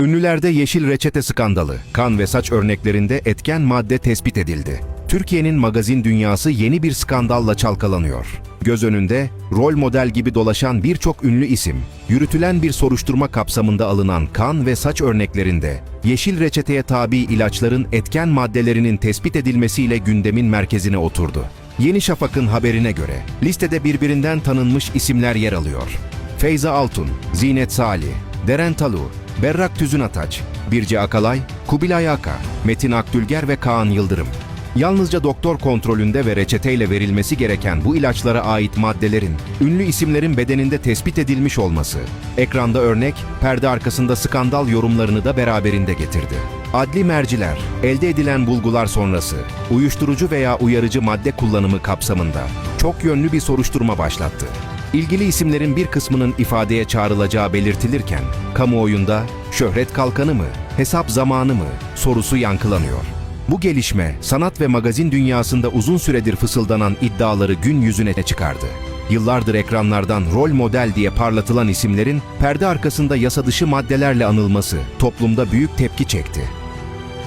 Ünlülerde yeşil reçete skandalı, kan ve saç örneklerinde etken madde tespit edildi. Türkiye'nin magazin dünyası yeni bir skandalla çalkalanıyor. Göz önünde rol model gibi dolaşan birçok ünlü isim, yürütülen bir soruşturma kapsamında alınan kan ve saç örneklerinde yeşil reçeteye tabi ilaçların etken maddelerinin tespit edilmesiyle gündemin merkezine oturdu. Yeni Şafak'ın haberine göre listede birbirinden tanınmış isimler yer alıyor. Feyza Altun, Zinet Salih, Deren Talu, Berrak Tüzün Ataç, Birce Akalay, Kubilay Aka, Metin Akdülger ve Kaan Yıldırım. Yalnızca doktor kontrolünde ve reçeteyle verilmesi gereken bu ilaçlara ait maddelerin ünlü isimlerin bedeninde tespit edilmiş olması, ekranda örnek, perde arkasında skandal yorumlarını da beraberinde getirdi. Adli merciler, elde edilen bulgular sonrası, uyuşturucu veya uyarıcı madde kullanımı kapsamında çok yönlü bir soruşturma başlattı. İlgili isimlerin bir kısmının ifadeye çağrılacağı belirtilirken, kamuoyunda şöhret kalkanı mı, hesap zamanı mı sorusu yankılanıyor. Bu gelişme, sanat ve magazin dünyasında uzun süredir fısıldanan iddiaları gün yüzüne çıkardı. Yıllardır ekranlardan rol model diye parlatılan isimlerin perde arkasında yasa dışı maddelerle anılması toplumda büyük tepki çekti.